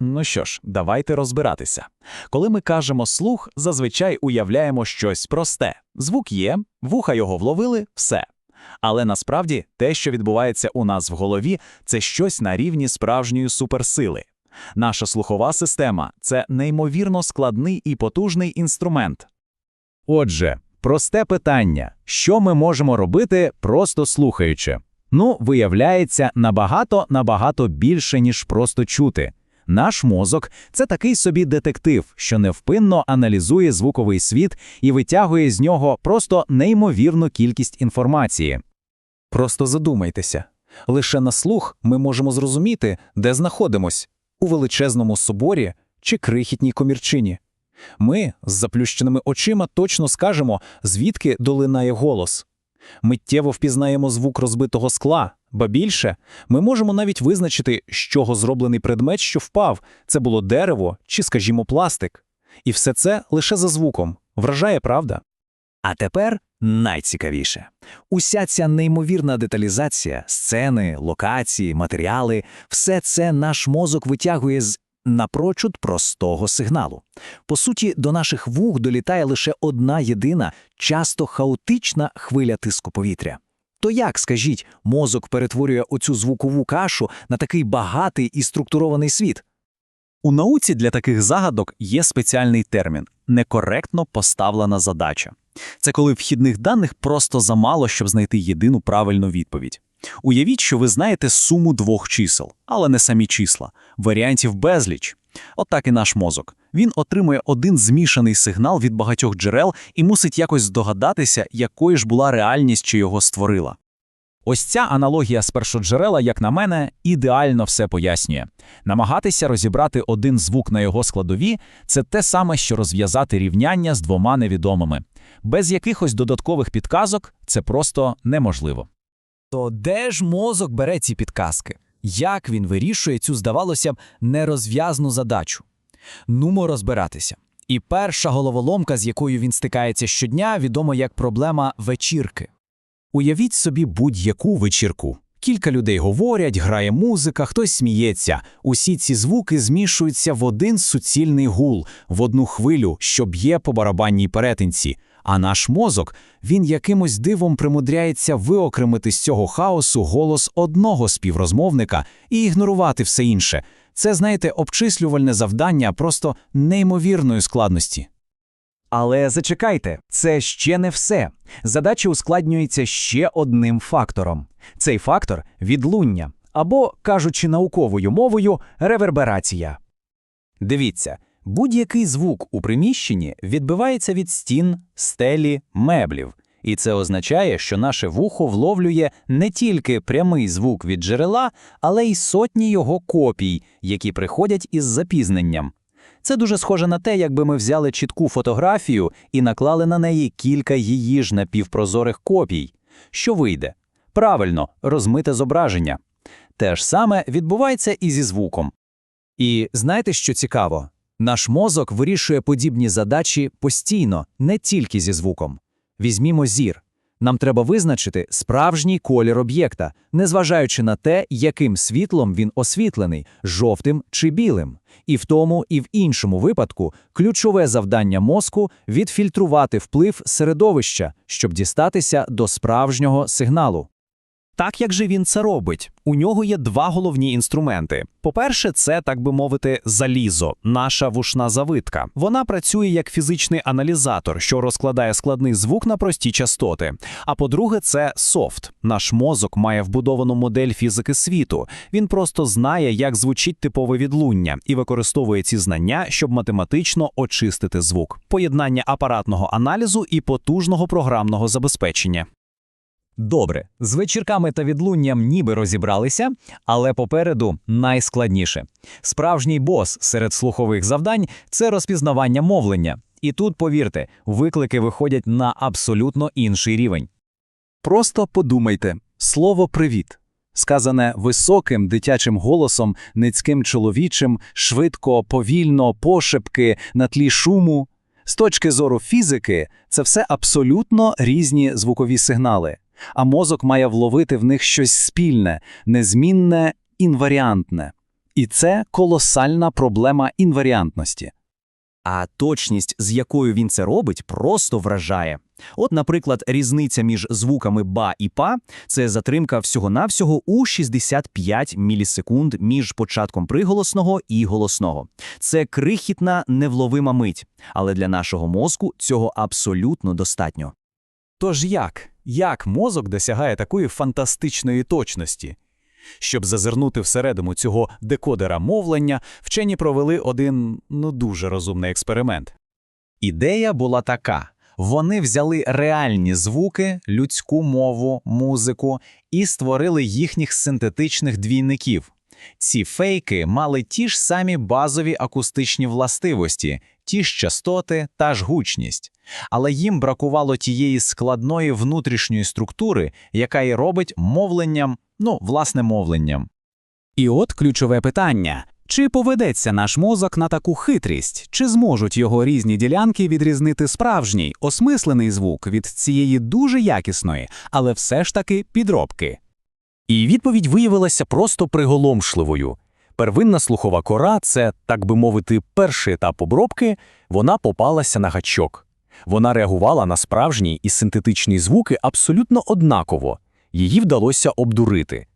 Ну що ж, давайте розбиратися. Коли ми кажемо слух, зазвичай уявляємо щось просте. Звук є, вуха його вловили, все. Але насправді те, що відбувається у нас в голові, це щось на рівні справжньої суперсили. Наша слухова система це неймовірно складний і потужний інструмент. Отже, просте питання: що ми можемо робити, просто слухаючи? Ну, виявляється, набагато набагато більше, ніж просто чути. Наш мозок це такий собі детектив, що невпинно аналізує звуковий світ і витягує з нього просто неймовірну кількість інформації. Просто задумайтеся. Лише на слух ми можемо зрозуміти, де знаходимось у величезному соборі чи крихітній комірчині. Ми з заплющеними очима точно скажемо, звідки долинає голос. Миттєво впізнаємо звук розбитого скла, ба більше, ми можемо навіть визначити, з чого зроблений предмет, що впав, це було дерево чи, скажімо, пластик. І все це лише за звуком. Вражає правда? А тепер найцікавіше. Уся ця неймовірна деталізація, сцени, локації, матеріали все це наш мозок витягує з напрочуд простого сигналу. По суті, до наших вух долітає лише одна єдина, часто хаотична хвиля тиску повітря. То як, скажіть, мозок перетворює оцю звукову кашу на такий багатий і структурований світ? У науці для таких загадок є спеціальний термін некоректно поставлена задача. Це коли вхідних даних просто замало, щоб знайти єдину правильну відповідь. Уявіть, що ви знаєте суму двох чисел, але не самі числа, варіантів безліч. Отак і наш мозок. Він отримує один змішаний сигнал від багатьох джерел і мусить якось здогадатися, якою ж була реальність, що його створила. Ось ця аналогія з першоджерела, як на мене, ідеально все пояснює. Намагатися розібрати один звук на його складові це те саме, що розв'язати рівняння з двома невідомими. Без якихось додаткових підказок це просто неможливо. То де ж мозок бере ці підказки? Як він вирішує цю, здавалося б, нерозв'язну задачу? Нумо розбиратися. І перша головоломка, з якою він стикається щодня, відомо як проблема вечірки. Уявіть собі будь-яку вечірку. Кілька людей говорять, грає музика, хтось сміється. Усі ці звуки змішуються в один суцільний гул, в одну хвилю, що б'є по барабанній перетинці. А наш мозок, він якимось дивом примудряється виокремити з цього хаосу голос одного співрозмовника і ігнорувати все інше. Це, знаєте, обчислювальне завдання просто неймовірної складності. Але зачекайте, це ще не все. Задача ускладнюється ще одним фактором. Цей фактор відлуння, або, кажучи науковою мовою, реверберація. Дивіться, будь-який звук у приміщенні відбивається від стін, стелі, меблів. І це означає, що наше вухо вловлює не тільки прямий звук від джерела, але й сотні його копій, які приходять із запізненням. Це дуже схоже на те, якби ми взяли чітку фотографію і наклали на неї кілька її ж напівпрозорих копій. Що вийде? Правильно, розмите зображення. Те ж саме відбувається і зі звуком. І знаєте, що цікаво? Наш мозок вирішує подібні задачі постійно, не тільки зі звуком. Візьмімо зір. Нам треба визначити справжній колір об'єкта, незважаючи на те, яким світлом він освітлений жовтим чи білим. І в тому, і в іншому випадку ключове завдання мозку відфільтрувати вплив середовища, щоб дістатися до справжнього сигналу. Так як же він це робить? У нього є два головні інструменти. По-перше, це, так би мовити, залізо, наша вушна завитка. Вона працює як фізичний аналізатор, що розкладає складний звук на прості частоти. А по-друге, це софт. Наш мозок має вбудовану модель фізики світу. Він просто знає, як звучить типове відлуння, і використовує ці знання, щоб математично очистити звук. Поєднання апаратного аналізу і потужного програмного забезпечення. Добре, з вечірками та відлунням ніби розібралися, але попереду найскладніше. Справжній бос серед слухових завдань це розпізнавання мовлення. І тут, повірте, виклики виходять на абсолютно інший рівень. Просто подумайте слово привіт. Сказане високим дитячим голосом, низьким чоловічим, швидко, повільно, пошепки, на тлі шуму. З точки зору фізики, це все абсолютно різні звукові сигнали, а мозок має вловити в них щось спільне, незмінне, інваріантне. І це колосальна проблема інваріантності. А точність, з якою він це робить, просто вражає. От, наприклад, різниця між звуками ба і па це затримка всього-навсього у 65 мілісекунд між початком приголосного і голосного. Це крихітна невловима мить, але для нашого мозку цього абсолютно достатньо. Тож як? Як мозок досягає такої фантастичної точності? Щоб зазирнути всередину цього декодера мовлення, вчені провели один, ну, дуже розумний експеримент. Ідея була така. Вони взяли реальні звуки, людську мову, музику і створили їхніх синтетичних двійників. Ці фейки мали ті ж самі базові акустичні властивості, ті ж частоти та ж гучність. Але їм бракувало тієї складної внутрішньої структури, яка і робить мовленням, ну, власне, мовленням. І от ключове питання. Чи поведеться наш мозок на таку хитрість, чи зможуть його різні ділянки відрізнити справжній, осмислений звук від цієї дуже якісної, але все ж таки підробки? І відповідь виявилася просто приголомшливою. Первинна слухова кора це, так би мовити, перший етап обробки, вона попалася на гачок. Вона реагувала на справжні і синтетичні звуки абсолютно однаково, її вдалося обдурити.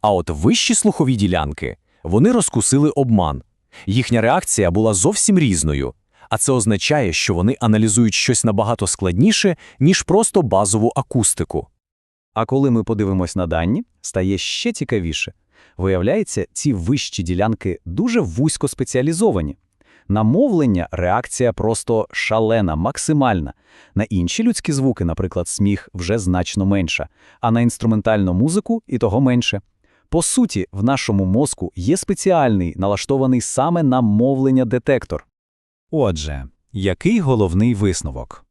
А от вищі слухові ділянки вони розкусили обман. Їхня реакція була зовсім різною, а це означає, що вони аналізують щось набагато складніше, ніж просто базову акустику. А коли ми подивимось на дані, стає ще цікавіше. Виявляється, ці вищі ділянки дуже вузько спеціалізовані. На мовлення реакція просто шалена, максимальна. На інші людські звуки, наприклад, сміх, вже значно менша, а на інструментальну музику і того менше. По суті, в нашому мозку є спеціальний, налаштований саме на мовлення детектор. Отже, який головний висновок?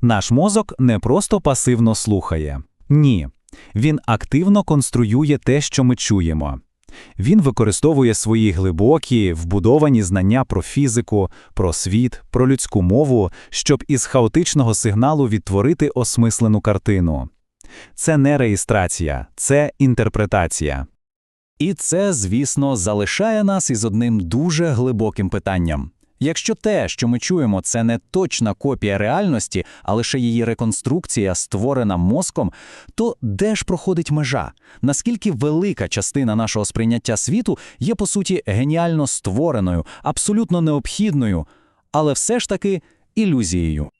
Наш мозок не просто пасивно слухає. Ні, він активно конструює те, що ми чуємо. Він використовує свої глибокі, вбудовані знання про фізику, про світ, про людську мову, щоб із хаотичного сигналу відтворити осмислену картину. Це не реєстрація, це інтерпретація. І це, звісно, залишає нас із одним дуже глибоким питанням. Якщо те, що ми чуємо, це не точна копія реальності, а лише її реконструкція, створена мозком, то де ж проходить межа? Наскільки велика частина нашого сприйняття світу є, по суті, геніально створеною, абсолютно необхідною, але все ж таки ілюзією?